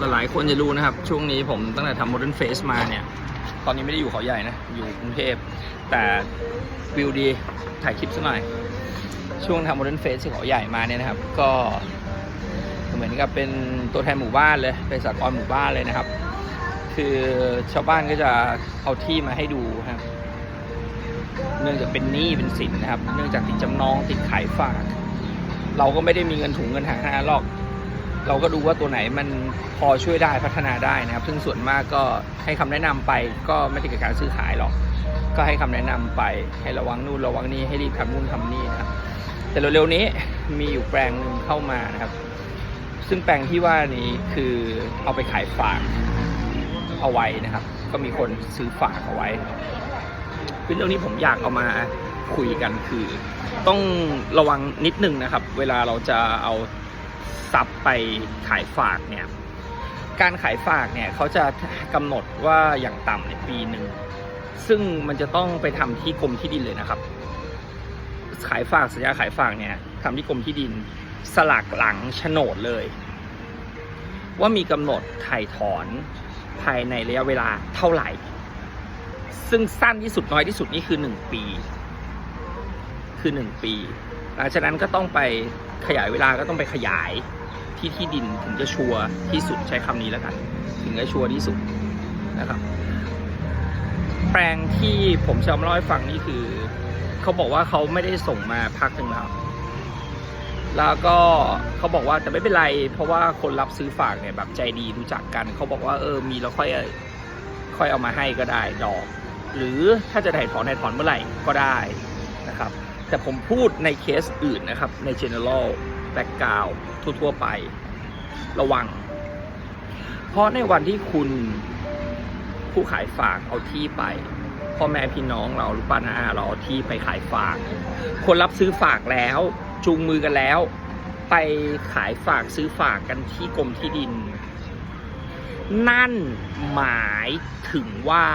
หลายๆคนจะรู้นะครับ ช่วงนี้ผมตั้งแต่ทำ Modern Face มาเนี่ย ตอนนี้ไม่ได้อยู่เขาใหญ่นะ อยู่กรุงเทพ แต่วิวดี ถ่ายคลิปสักหน่อย ช่วงทำ Modern Face ที่เขาใหญ่มาเนี่ยนะครับ ก็เหมือนกับเป็นตัวแทนหมู่บ้านเลย เป็นสากลหมู่บ้านเลยนะครับ คือชาวบ้านก็จะเอาที่มาให้ดูครับเนื่องจากเป็นหนี้เป็นสินนะครับ เนื่องจากติดจำนองติดขายฝาก เราก็ไม่ได้มีเงินถุงเงินหาหรอก เราก็ดูว่าตัวไหนมันพอช่วยได้พัฒนาได้นะครับ ซึ่งส่วนมากก็ให้คำแนะนำไปก็ไม่ได้เกิดการซื้อขายหรอก ก็ให้คำแนะนำไปให้ระวังนู่นระวังนี่ให้รีบทำนู่นทำนี่นะครับ แต่เร็วๆนี้มีอยู่แปลงหนึ่งเข้ามานะครับ ซึ่งแปลงที่ว่านี้คือเอาไปขายฝากเอาไว้นะครับ ก็มีคนซื้อฝากเอาไว้เป็นเรื่องที่ผมอยากเอามาคุยกันคือ ต้องระวังนิดนึงนะครับ เวลาเราจะเอา ทรัพย์ไปขายฝากเนี่ยการขายฝากเนี่ยเขาจะกำหนดว่าอย่างต่ำในปีหนึ่งซึ่งมันจะต้องไปทำที่กรมที่ดินเลยนะครับ ขายฝากสัญญาขายฝากเนี่ยทำที่กรมที่ดินสลักหลังโฉนดเลย ว่ามีกำหนดถ่ายถอนภายในระยะเวลาเท่าไหร่ ซึ่งสั้นที่สุดน้อยที่สุดนี่คือหนึ่งปี คือหนึ่งปี หลังจากนั้นก็ต้องไป ขยายเวลาก็ต้องไปขยายที่ที่ดินถึงจะชัวร์ที่สุดใช้คำนี้แล้วกัน ถึงจะชัวร์ที่สุดนะครับ แปลงที่ผมจะมาเล่าให้ฟังนี่คือเขาบอกว่าเขาไม่ได้ส่งมาพักหนึ่งแล้วแล้วก็เขาบอกว่าแต่ไม่เป็นไร เพราะว่าคนรับซื้อฝากเนี่ยแบบใจดีรู้จักกันเขาบอกว่าเออมีแล้วค่อยค่อยเอามาให้ก็ได้ดอก หรือถ้าจะถ่ายถอนถ่ายถอนเมื่อไหร่ก็ได้นะครับ แต่ผมพูดในเคสอื่นนะครับ ใน general background ทั่วๆไป ระวัง เพราะในวันที่คุณผู้ขายฝากเอาที่ไปพ่อแม่พี่น้องเราหรือป้านาอาเราเอาที่ไปขายฝาก คนรับซื้อฝากแล้ว จูงมือกันแล้ว ไปขายฝากซื้อฝากกันที่กรมที่ดิน นั่นหมายถึงว่า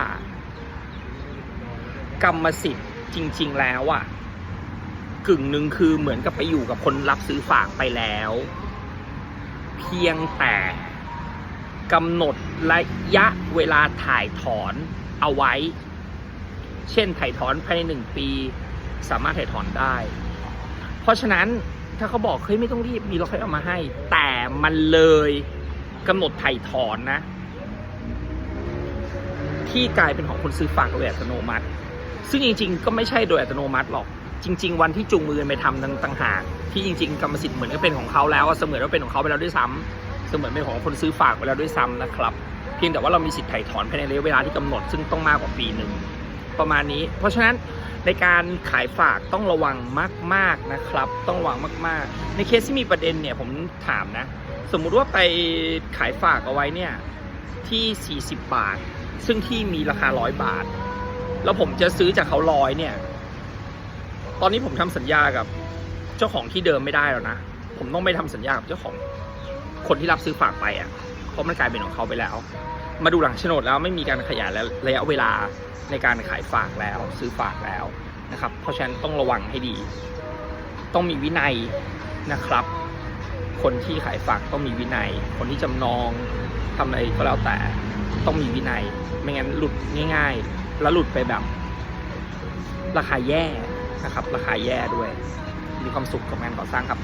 กรรมสิทธิ์จริง ๆ แล้วอะ กึ่งหนึ่งคือเหมือนกับไปอยู่กับคนรับซื้อฝากไปแล้ว เพียงแต่กำหนดระยะเวลาถ่ายถอนเอาไว้ เช่นถ่ายถอนภายในหนึ่งปี สามารถถ่ายถอนได้ เพราะฉะนั้นถ้าเขาบอกเฮ้ยไม่ต้องรีบมีเราค่อยเอามาให้ แต่มันเลยกำหนดถ่ายถอนนะ ที่กลายเป็นของคนซื้อฝากโดยอัตโนมัติ ซึ่งจริงๆ ก็ไม่ใช่โดยอัตโนมัติหรอก จริง ๆ วันที่จูงมือไปทำต่างหากที่จริง ๆ กรรมสิทธิ์เหมือนก็เป็นของเขาแล้วเสมือนว่าเป็นของเขาไปแล้วด้วยซ้ำเสมือนเป็นของคนซื้อฝากไปแล้วด้วยซ้ำนะครับ เพียงแต่ว่าเรามีสิทธิ์ไถ่ถอนภายในระยะเวลาที่กำหนดซึ่งต้องมากกว่าปีหนึ่งประมาณนี้ เพราะฉะนั้นในการขายฝากต้องระวังมาก ๆนะครับ ต้องระวังมาก ๆ ในเคสที่มีประเด็นเนี่ยผมถามนะ สมมุติว่าไปขายฝากเอาไว้เนี่ยที่ 40 บาท ซึ่งที่มีราคาร้อยบาท แล้วผมจะซื้อจากเขาร้อยเนี่ย ตอนนี้ผมทำสัญญากับเจ้าของที่เดิมไม่ได้แล้วนะ ผมต้องไปทำสัญญากับเจ้าของคนที่รับซื้อฝากไปอะ เพราะมันกลายเป็นของเขาไปแล้ว มาดูหลังโฉนดแล้วไม่มีการขยายและระยะเวลาในการขายฝากแล้ว ซื้อฝากแล้วนะครับ เพราะฉะนั้นต้องระวังให้ดี ต้องมีวินัยนะครับ คนที่ขายฝากต้องมีวินัย คนที่จำนองทำอะไรก็แล้วแต่ต้องมีวินัย ไม่งั้นหลุดง่าย ๆ แล้วหลุดไปแบบ ราคาแย่ นะครับราคาแย่ด้วย มีความสุขกับงานก่อสร้างครับ